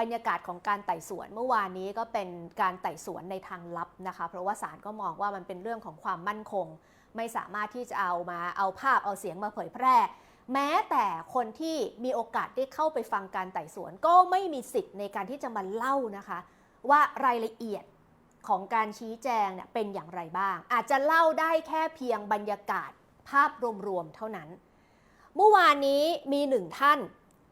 บรรยากาศของการไต่สวนเมื่อวานนี้ก็เป็นการไต่สวนในทางลับนะคะ เพราะว่าศาลก็มองว่ามันเป็นเรื่องของความมั่นคง ไม่สามารถที่จะเอามาเอาภาพเอาเสียงมาเผยแพร่ แม้แต่คนที่มีโอกาสได้เข้าไปฟังการไต่สวน ก็ไม่มีสิทธิ์ในการที่จะมาเล่านะคะ ว่ารายละเอียดของการชี้แจงเนี่ยเป็นอย่างไรบ้าง อาจจะเล่าได้แค่เพียงบรรยากาศภาพรวมๆเท่านั้น เมื่อวานนี้มีหนึ่งท่าน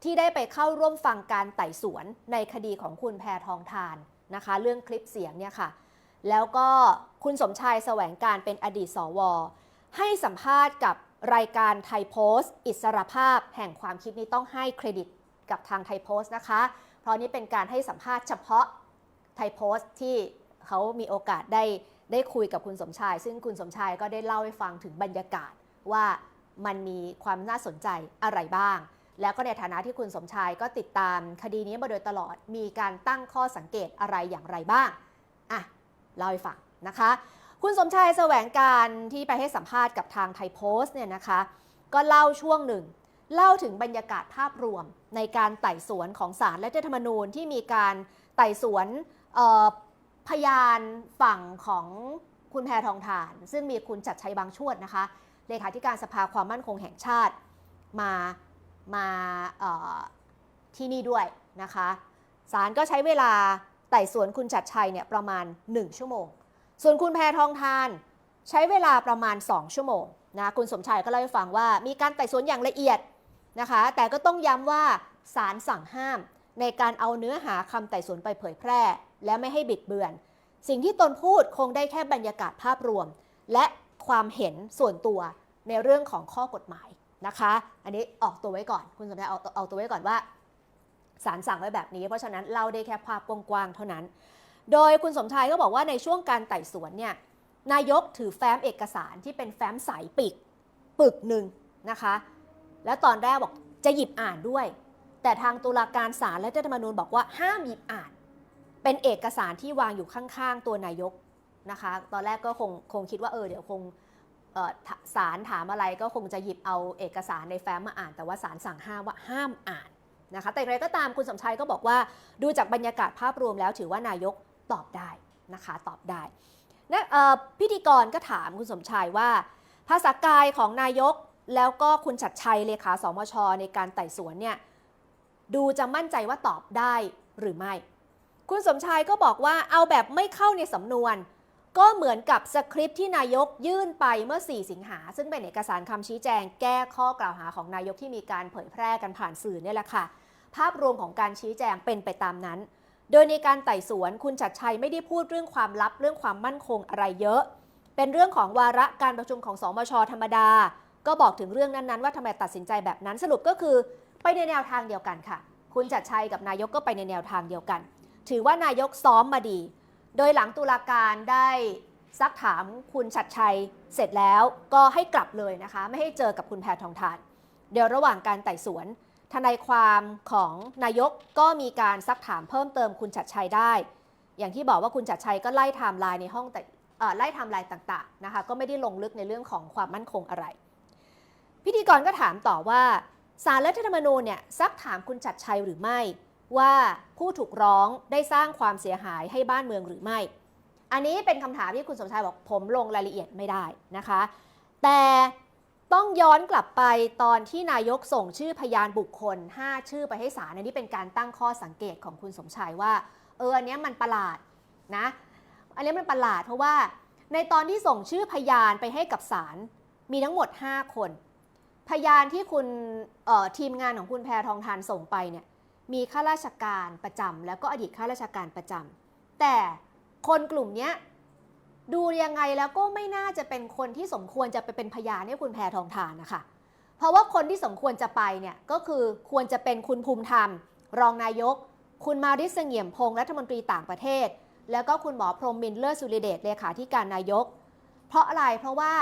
ที่ได้ไปเข้าร่วมฟังการไต่สวนในคดีของคุณแพทองทานนะคะ เรื่องคลิปเสียงเนี่ยค่ะ แล้วก็คุณสมชายแสวงการเป็นอดีตสว ให้สัมภาษณ์กับรายการไทยโพสต์ อิสรภาพแห่งความคิดนี้ต้องให้เครดิตกับทางไทยโพสต์นะคะ เพราะนี่เป็นการให้สัมภาษณ์เฉพาะไทยโพสต์ที่เขามีโอกาสได้ได้คุยกับคุณสมชาย ซึ่งคุณสมชายก็ได้เล่าให้ฟังถึงบรรยากาศว่ามันมีความน่าสนใจอะไรบ้าง แล้วก็ในฐานะที่คุณสมชายก็ติดตามคดีนี้มาโดยตลอด มีการตั้งข้อสังเกตอะไรอย่างไรบ้าง อะ เล่าให้ฟังนะคะ คุณสมชายแสวงการที่ไปให้สัมภาษณ์กับทางไทยโพสต์เนี่ยนะคะ ก็เล่าช่วงหนึ่ง เล่าถึงบรรยากาศภาพรวมในการไต่สวนของศาลและรัฐธรรมนูญที่มีการไต่สวนพยานฝั่งของคุณแพทองทาน ซึ่งมีคุณจัดชัยบางชวดนะคะเลขาธิการสภาความมั่นคงแห่งชาติมา มาที่นี่ด้วยนะคะศาลก็ใช้เวลาไต่สวนคุณจัดชัยเนี่ยประมาณ 1 ชั่วโมง ส่วนคุณแพทองทาน ใช้เวลาประมาณ 2 ชั่วโมงนะคุณสมชายก็เล่าให้ฟังว่ามีการไต่สวนอย่างละเอียดนะคะ แต่ก็ต้องย้ำว่าศาลสั่งห้าม ในการเอาเนื้อหาคำไต่สวนไปเผยแพร่ และไม่ให้บิดเบือน สิ่งที่ตนพูดคงได้แค่บรรยากาศภาพรวม และความเห็นส่วนตัวในเรื่องของข้อกฎหมาย นะคะ อันนี้ออกตัวไว้ก่อน คุณสมชายเอาเอาตัวไว้ก่อนว่าศาลสั่งไว้แบบนี้ เพราะฉะนั้นเล่าได้แค่ภาพกว้างๆเท่านั้น โดยคุณสมชายก็บอกว่าในช่วงการไต่สวนเนี่ยนายกถือแฟ้มเอกสารที่เป็นแฟ้มใสปิกปึกหนึ่งนะคะ แล้วตอนแรกบอกจะหยิบอ่านด้วย แต่ทางตุลาการศาลและรัฐธรรมนูญบอกว่าห้ามหยิบอ่าน เป็นเอกสารที่วางอยู่ข้างๆ ตัวนายกนะคะ ตอนแรกก็คงคงคิดว่าเออเดี๋ยวคง ศาลถามอะไรก็คงจะหยิบเอาเอกสารในแฟ้มมาอ่าน แต่ว่าศาลสั่งห้ามว่าห้ามอ่านนะคะ แต่อย่างไรก็ตามคุณสมชัยก็บอกว่าดูจากบรรยากาศภาพรวมแล้วถือว่านายกตอบได้นะคะตอบได้นะพิธีกรก็ถามคุณสมชายว่า ภาษากายของนายกแล้วก็คุณชัดชัยเลขาสมช ในการไต่สวนเนี่ยดูจะมั่นใจว่าตอบได้หรือไม่ คุณสมชายก็บอกว่าเอาแบบไม่เข้าในสำนวน ก็เหมือนกับสคริปต์ที่นายกยื่นไปเมื่อ 4 สิงหา ซึ่งเป็นเอกสารคำชี้แจงแก้ข้อกล่าวหาของนายกที่มีการเผยแพร่กันผ่านสื่อเนี่ยแหละค่ะ ภาพรวมของการชี้แจงเป็นไปตามนั้น โดยในการไต่สวนคุณชัดชัยไม่ได้พูดเรื่องความลับเรื่องความมั่นคงอะไรเยอะ เป็นเรื่องของวาระการประชุมของสมชธรรมดา ก็บอกถึงเรื่องนั้นๆ ว่าทำไมตัดสินใจแบบนั้นสรุปก็คือ ไปในแนวทางเดียวกันค่ะ คุณจัดชัยกับนายกก็ไปในแนวทางเดียวกัน ถือว่านายกซ้อมมาดี โดยหลังตุลาการได้ซักถามคุณชัดชัยเสร็จแล้วก็ให้กลับเลยนะคะ ไม่ให้เจอกับคุณแพทองทาน เดี๋ยวระหว่างการไต่สวน ทนายความของนายกก็มีการซักถามเพิ่มเติมคุณชัดชัยได้ อย่างที่บอกว่าคุณชัดชัยก็ไล่ไทม์ไลน์ในห้องแต่ไล่ไทม์ไลน์ต่างๆนะคะ ก็ไม่ได้ลงลึกในเรื่องของความมั่นคงอะไร พิธีกรก็ถามต่อว่าสารรัฐธรรมนูญเนี่ยซักถามคุณชัดชัยหรือไม่ ว่าผู้ถูกร้องได้สร้างความเสียหายให้บ้านเมืองหรือไม่ อันนี้เป็นคำถามที่คุณสมชายบอกผมลงรายละเอียดไม่ได้นะคะ แต่ต้องย้อนกลับไปตอนที่นายกส่งชื่อพยานบุคคล 5 ชื่อไปให้ศาลอันนี้เป็นการตั้งข้อสังเกตของคุณสมชายว่า เอออันนี้มันประหลาดนะ อันนี้มันประหลาดเพราะว่า ในตอนที่ส่งชื่อพยานไปให้กับศาลมีทั้งหมด 5 คน พยานที่คุณทีมงานของคุณแพรทองทานส่งไปเนี่ย มีข้าราชการประจำแล้วก็อดีตข้าราชการประจำแต่คนกลุ่มนี้ดูยังไงแล้วก็ไม่น่าจะเป็นคนที่สมควรจะไปเป็นพยานให้คุณแพรทองทานนะคะ เพราะว่าคนที่สมควรจะไปเนี่ยก็คือควรจะเป็นคุณภูมิธรรม รองนายก คุณมาริสเสงี่ยมพงษ์รัฐมนตรีต่างประเทศ แล้วก็คุณหมอพรมมินเลิศสุริเดชเลขาธิการนายก เพราะอะไรเพราะว่า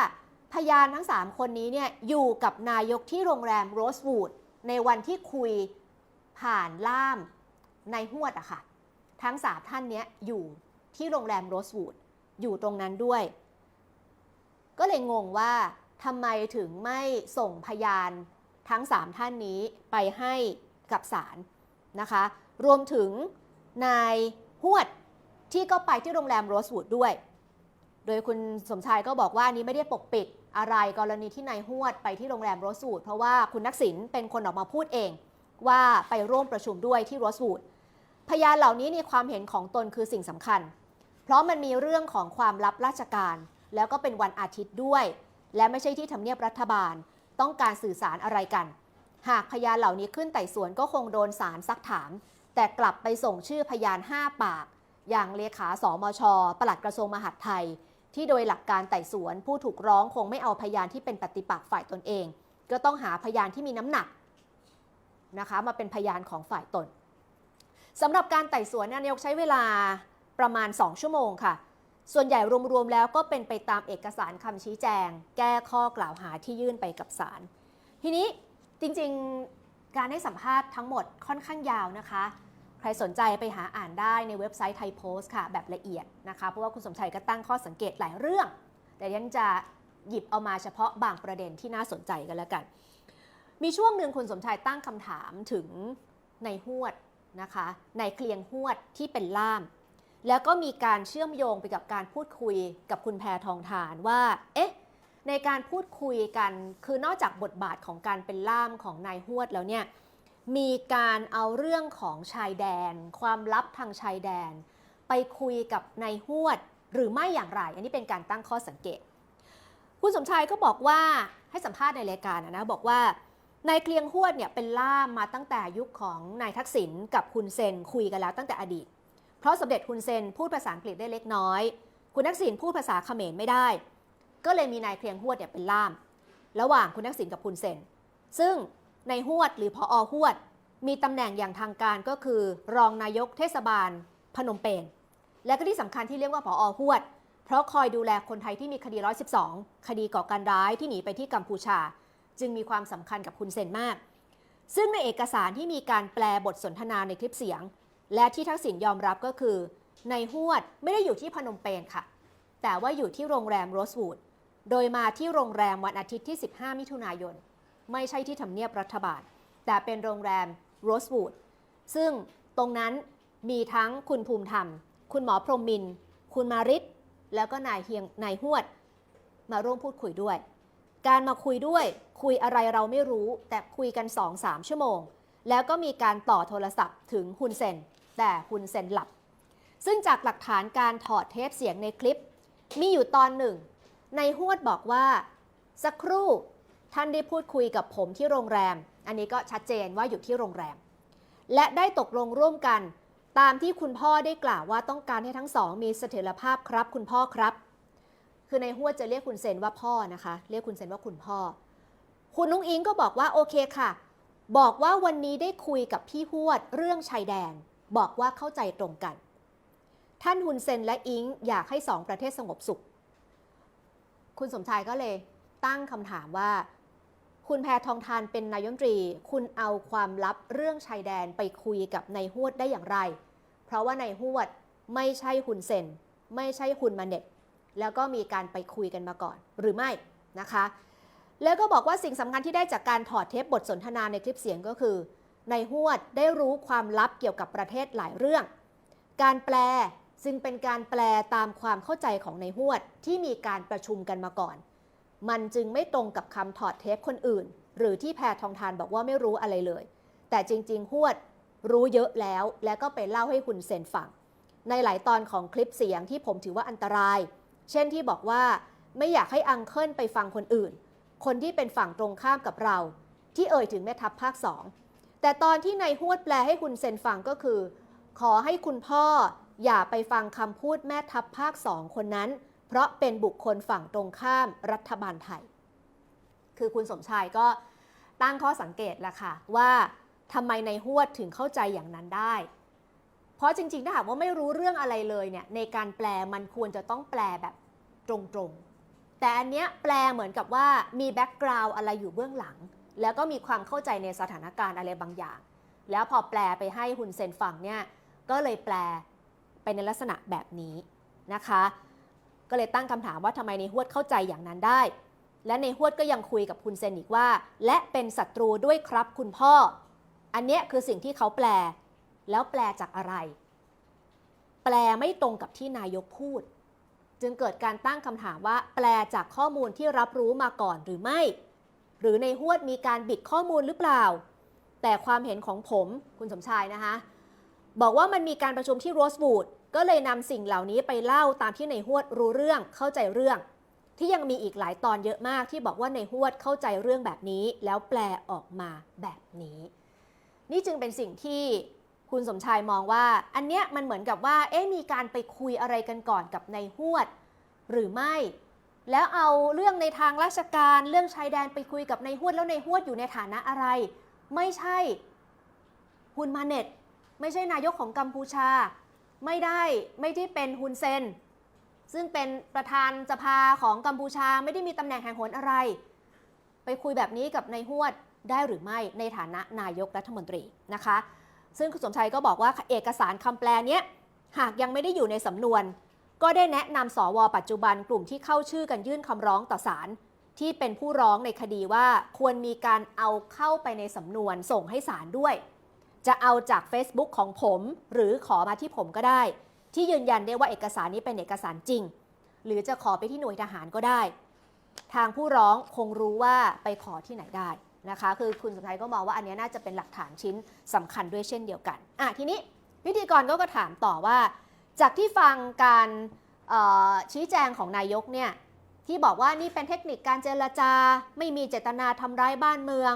พยานทั้ง 3 คนนี้เนี่ยอยู่กับนายกที่โรงแรมโรสวูดในวันที่คุย ผ่านล่ามในหวดอะค่ะ ทั้งสามท่านเนี้ยอยู่ที่โรงแรมโรสวูดอยู่ตรงนั้นด้วย ก็เลยงงว่าทำไมถึงไม่ส่งพยานทั้ง3ท่านนี้ไปให้กับศาลนะคะ รวมถึงนายหวดที่ก็ไปที่โรงแรมโรสวูดด้วย โดยคุณสมชายก็บอกว่านี้ไม่ได้ปกปิดอะไรกรณีที่นายหวดไปที่โรงแรมโรสวูดเพราะว่าคุณนักสินเป็นคนออกมาพูดเอง ว่าไปร่วมประชุมด้วยที่โรสวูดพยานเหล่านี้ในความเห็นของตนคือสิ่งสำคัญ เพราะมันมีเรื่องของความลับราชการ แล้วก็เป็นวันอาทิตย์ด้วย และไม่ใช่ที่ทำเนียบรัฐบาล ต้องการสื่อสารอะไรกัน หากพยานเหล่านี้ขึ้นไต่สวนก็คงโดนศาลซักถาม แต่กลับไปส่งชื่อพยาน 5 ปาก อย่างเลขาสมช ปลัดกระทรวงมหาดไทย ที่โดยหลักการไต่สวน ผู้ถูกร้องคงไม่เอาพยานที่เป็นปฏิปักษ์ฝ่ายตนเอง ก็ต้องหาพยานที่มีน้ำหนัก นะคะ มาเป็นพยานของฝ่ายตนสำหรับการไต่สวนนายกใช้เวลาประมาณ 2 ชั่วโมงค่ะ ส่วนใหญ่รวมๆแล้วก็เป็นไปตามเอกสารคำชี้แจง แก้ข้อกล่าวหาที่ยื่นไปกับศาลทีนี้จริงๆการให้สัมภาษณ์ทั้งหมดค่อนข้างยาวนะคะ ใครสนใจไปหาอ่านได้ในเว็บไซต์ไทยโพสต์ค่ะแบบละเอียดนะคะ เพราะว่าคุณสมชัยก็ตั้งข้อสังเกตหลายเรื่อง แต่ยันจะหยิบเอามาเฉพาะบางประเด็นที่น่าสนใจกันแล้วกัน มีช่วงหนึ่งคุณสมชายตั้งคำถามถึงในหวดนะคะในเคลียงหวดที่เป็นล่าม แล้วก็มีการเชื่อมโยงไปกับการพูดคุยกับคุณแพทองทานว่า เอ๊ะ ในการพูดคุยกัน คือนอกจากบทบาทของการเป็นล่ามของนายหวดแล้วเนี่ย มีการเอาเรื่องของชายแดน ความลับทางชายแดน ไปคุยกับนายหวดหรือไม่อย่างไร อันนี้เป็นการตั้งข้อสังเกต คุณสมชายก็บอกว่าให้สัมภาษณ์ในรายการนะนะบอกว่า นายเกลียงหวดเนี่ยเป็นล่ามมาตั้งแต่ยุคของนายทักษิณกับคุณเซนคุยกันแล้วตั้งแต่อดีต เพราะสมเด็จคุณเซนพูดภาษาอังกฤษได้เล็กน้อย คุณทักษิณพูดภาษาเขมรไม่ได้ ก็เลยมีนายเคลียงหวดเนี่ยเป็นล่าม ระหว่างคุณทักษิณกับคุณเซน ซึ่งในหวดหรือพออหวด มีตำแหน่งอย่างทางการก็คือ รองนายกเทศบาล พนมเปญ และก็ที่สำคัญที่เรียกว่าพออหวด เพราะคอยดูแลคนไทยที่มีคดี 112 คดีก่อการร้ายที่หนีไปที่กัมพูชา จึงมีความสำคัญกับคุณเซนมาก ซึ่งในเอกสารที่มีการแปลบทสนทนาในคลิปเสียง และที่ทักษิณยอมรับก็คือ ในหวดไม่ได้อยู่ที่พนมเปญค่ะ แต่ว่าอยู่ที่โรงแรมโรสวูดโดยมาที่โรงแรมวันอาทิตย์ที่ 15 มิถุนายน ไม่ใช่ที่ทำเนียบรัฐบาล แต่เป็นโรงแรมโรสวูดซึ่งตรงนั้นมีทั้งคุณภูมิธรรม คุณหมอพรหมมิน คุณมาริศแล้วก็นายเฮียงนายหวด มาร่วมพูดคุยด้วย การมาคุยด้วยคุยอะไรเราไม่รู้ แต่คุยกัน2-3ชั่วโมง แล้วก็มีการต่อโทรศัพท์ถึงฮุนเซนแต่ฮุนเซนหลับ ซึ่งจากหลักฐานการถอดเทปเสียงในคลิป มีอยู่ตอนหนึ่ง ในหวดบอกว่า สักครู่ท่านได้พูดคุยกับผมที่โรงแรม อันนี้ก็ชัดเจนว่าอยู่ที่โรงแรม และได้ตกลงร่วมกัน ตามที่คุณพ่อได้กล่าวว่าต้องการให้ทั้งสองมีเสถียรภาพครับ คุณพ่อครับ คือในหัวดจะเรียกคุณเซนว่าพ่อนะคะ เรียกคุณเซนว่าคุณพ่อ คุณนุ้งอิงก็บอกว่าโอเคค่ะ บอกว่าวันนี้ได้คุยกับพี่หวดเรื่องชายแดน บอกว่าเข้าใจตรงกัน ท่านฮุนเซนและอิงอยากให้สองประเทศสงบสุข คุณสมชายก็เลยตั้งคำถามว่า คุณแพทองทานเป็นนายมนตรี คุณเอาความลับเรื่องชายแดนไปคุยกับนายฮวดได้อย่างไร เพราะว่านายฮวดไม่ใช่ฮุนเซนไม่ใช่ฮุนมาเน็ต แล้วก็มีการไปคุยกันมาก่อนหรือไม่นะคะ แล้วก็บอกว่าสิ่งสำคัญที่ได้จากการถอดเทปบทสนทนาในคลิปเสียงก็คือ ในหวดได้รู้ความลับเกี่ยวกับประเทศหลายเรื่อง การแปลจึงเป็นการแปลตามความเข้าใจของในหวดที่มีการประชุมกันมาก่อน มันจึงไม่ตรงกับคำถอดเทปคนอื่น หรือที่แพทองทานบอกว่าไม่รู้อะไรเลย แต่จริงๆหวดรู้เยอะแล้ว แล้วก็ไปเล่าให้คุณเซนฟัง ในหลายตอนของคลิปเสียงที่ผมถือว่าอันตราย เช่นที่บอกว่าไม่อยากให้อังเคิลไปฟังคนอื่น คนที่เป็นฝั่งตรงข้ามกับเรา ที่เอ่ยถึงแม่ทัพภาคสองแต่ตอนที่นายฮวดแปลให้คุณเซนฟังก็คือ ขอให้คุณพ่ออย่าไปฟังคำพูดแม่ทัพภาคสองคนนั้น เพราะเป็นบุคคลฝั่งตรงข้ามรัฐบาลไทย คือคุณสมชายก็ตั้งข้อสังเกตแหละค่ะว่าทำไมในหวดถึงเข้าใจอย่างนั้นได้ เพราะจริงๆ ถ้าหากว่าไม่รู้เรื่องอะไรเลยเนี่ยในการแปลมันควรจะต้องแปลแบบตรงๆ แต่อันเนี้ยแปลเหมือนกับว่ามีแบ็กกราวด์อะไรอยู่เบื้องหลัง แล้วก็มีความเข้าใจในสถานการณ์อะไรบางอย่าง แล้วพอแปลไปให้ฮุนเซนฟังเนี่ยก็เลยแปลไปในลักษณะแบบนี้นะคะ ก็เลยตั้งคำถามว่าทำไมในฮวดเข้าใจอย่างนั้นได้ และในฮวดก็ยังคุยกับคุณเซนอีกว่า และเป็นศัตรูด้วยครับคุณพ่อ อันเนี้ยคือสิ่งที่เขาแปล แล้วแปลจากอะไร แปลไม่ตรงกับที่นายกพูด จึงเกิดการตั้งคำถามว่า แปลจากข้อมูลที่รับรู้มาก่อนหรือไม่ หรือในหวดมีการบิดข้อมูลหรือเปล่า แต่ความเห็นของผมคุณสมชายนะคะบอกว่ามันมีการประชุมที่โรสบูดก็เลยนำสิ่งเหล่านี้ไปเล่าตามที่ในหวดรู้เรื่องเข้าใจเรื่อง ที่ยังมีอีกหลายตอนเยอะมากที่บอกว่าในหวดเข้าใจเรื่องแบบนี้ แล้วแปลออกมาแบบนี้ นี่จึงเป็นสิ่งที่ คุณสมชายมองว่า อันเนี้ยมันเหมือนกับว่า เอ๊ะมีการไปคุยอะไรกันก่อนกับในหวด หรือไม่ แล้วเอาเรื่องในทางราชการเรื่องชายแดนไปคุยกับในหวดแล้วในหวดอยู่ในฐานะอะไร ไม่ใช่ฮุนมาเน็ตไม่ใช่นายกของกัมพูชา ไม่ได้ไม่ได้เป็นฮุนเซนซึ่งเป็นประธานสภาของกัมพูชาไม่ได้มีตำแหน่งแห่งหนอะไร ไปคุยแบบนี้กับนายหวดได้หรือไม่ในฐานะนายกรัฐมนตรีนะคะ ซึ่งคุณสมชัยก็บอกว่าเอกสารคำแปลเนี้ยหากยังไม่ได้อยู่ในสำนวน ก็ได้แนะนำสวปัจจุบันกลุ่มที่เข้าชื่อกันยื่นคำร้องต่อศาลที่เป็นผู้ร้องในคดีว่าควรมีการเอาเข้าไปในสำนวนส่งให้ศาลด้วย จะเอาจาก Facebook ของผม หรือขอมาที่ผมก็ได้ ที่ยืนยันได้ว่าเอกสารนี้เป็นเอกสารจริง หรือจะขอไปที่หน่วยทหารก็ได้ ทางผู้ร้องคงรู้ว่าไปขอที่ไหนได้ นะคะ คือคุณสมชัยก็มองว่าอันนี้น่าจะเป็นหลักฐานชิ้นสำคัญด้วยเช่นเดียวกันอะทีนี้พิธีกรก็ก็ถามต่อว่า จากที่ฟังการชี้แจงของนายกเนี่ยที่บอกว่านี่เป็นเทคนิคการเจรจา ไม่มีเจตนาทำร้ายบ้านเมือง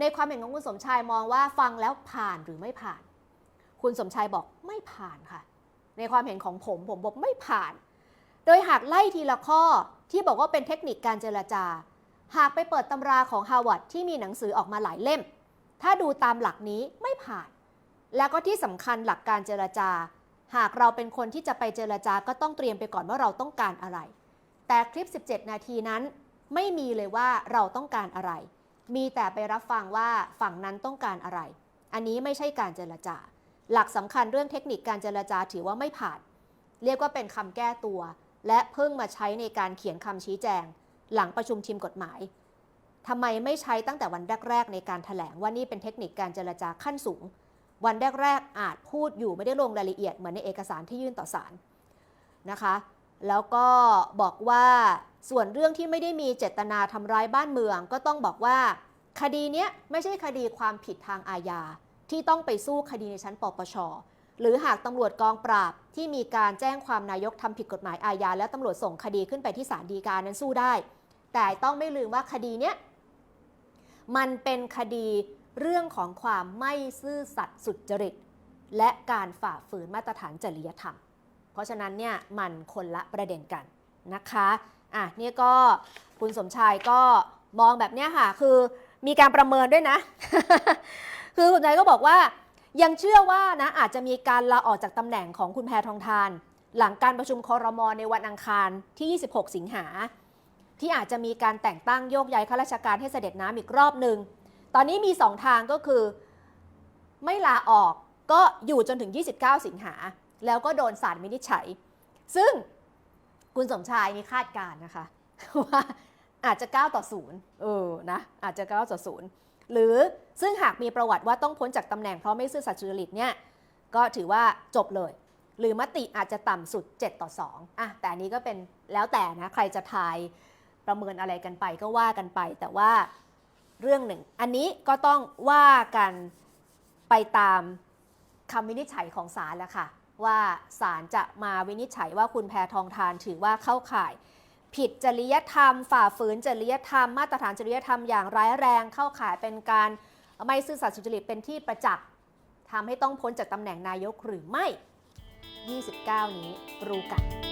ในความเห็นของคุณสมชายมองว่าฟังแล้วผ่านหรือไม่ผ่าน คุณสมชายบอกไม่ผ่านค่ะ ในความเห็นของผมผมบอกไม่ผ่าน โดยหากไล่ทีละข้อที่บอกว่าเป็นเทคนิคการเจรจา หากไปเปิดตำราของฮาวาดที่มีหนังสือออกมาหลายเล่ม ถ้าดูตามหลักนี้ไม่ผ่าน แล้วก็ที่สำคัญหลักการเจรจา หากเราเป็นคนที่จะไปเจรจาก็ต้องเตรียมไปก่อนว่าเราต้องการอะไร แต่คลิป 17 นาทีนั้น ไม่มีเลยว่าเราต้องการอะไร มีแต่ไปรับฟังว่าฝั่งนั้นต้องการอะไร อันนี้ไม่ใช่การเจรจา หลักสำคัญเรื่องเทคนิคการเจรจาถือว่าไม่ผ่าน เรียกว่าเป็นคำแก้ตัว และเพิ่งมาใช้ในการเขียนคำชี้แจง หลังประชุมทีมกฎหมายทำไมไม่ใช้ตั้งแต่วันแรก ๆ ในการถแถลงว่านี่เป็นเทคนิคการเจรจาขั้นสูง วันแรก ๆ อาจพูดอยู่ไม่ได้ลงรายละเอียดเหมือนในเอกสารที่ยื่นต่อศาลนะคะ แล้วก็บอกว่าส่วนเรื่องที่ไม่ได้มีเจตนาทำร้ายบ้านเมือง ก็ต้องบอกว่า คดีเนี้ยไม่ใช่คดีความผิดทางอาญาที่ต้องไปสู้คดีในชั้นปปชหรือหากตำรวจกองปราบที่มีการแจ้งความนายกทำผิดกฎหมายอาญาแล้วตำรวจส่งคดีขึ้นไปที่ศาลฎีกานั้นสู้ได้ แต่ต้องไม่ลืมว่าคดีเนี้ยมันเป็นคดีเรื่องของความไม่ซื่อสัตย์สุจริต และการฝ่าฝืนมาตรฐานจริยธรรม เพราะฉะนั้นเนี่ยมันคนละประเด็นกันนะคะอะเนี่ยก็คุณสมชายก็มองแบบเนี้ยค่ะ คือมีการประเมินด้วยนะ คือคุณสมชายก็บอกว่ายังเชื่อว่านะอาจจะมีการลาออกจากตำแหน่งของคุณแพทองทาน หลังการประชุมคอรมอในวันอังคารที่ 26 สิงหา ที่อาจจะมีการแต่งตั้งโยกย้ายข้าราชการให้เสด็จน้ำอีกรอบหนึ่ง ตอนนี้มี 2 ทางก็คือ ไม่ลาออกก็อยู่จนถึง 29 สิงหา แล้วก็โดนศาลวินิจฉัย ซึ่งคุณสมชายนี่คาดการ์นะคะ ว่าอาจจะ 9 ต่อ0เออนะ อาจจะ 9 ต่อ 0 หรือซึ่งหากมีประวัติว่าต้องพ้นจากตำแหน่งเพราะไม่ซื่อสัตย์จริตเนี่ยก็ถือว่าจบเลย หรือมติอาจจะต่ำสุด 7 ต่อ 2อะแต่อันนี้ก็เป็นแล้วแต่นะ ใครจะทาย ประเมินอะไรกันไปก็ว่ากันไป แต่ว่าเรื่องหนึ่ง อันนี้ก็ต้องว่ากันไปตามคำวินิจฉัยของศาลแล้วค่ะ ว่าศาลจะมาวินิจฉัยว่าคุณแพทองทานถือว่าเข้าข่าย ผิดจริยธรรม ฝ่าฝืนจริยธรรม มาตรฐานจริยธรรมอย่างร้ายแรงเข้าข่ายเป็นการไม่ซื่อสัตย์สุจริตเป็นที่ประจักษ์ทำให้ต้องพ้นจากตำแหน่งนายกหรือไม่ 29 นี้รู้กัน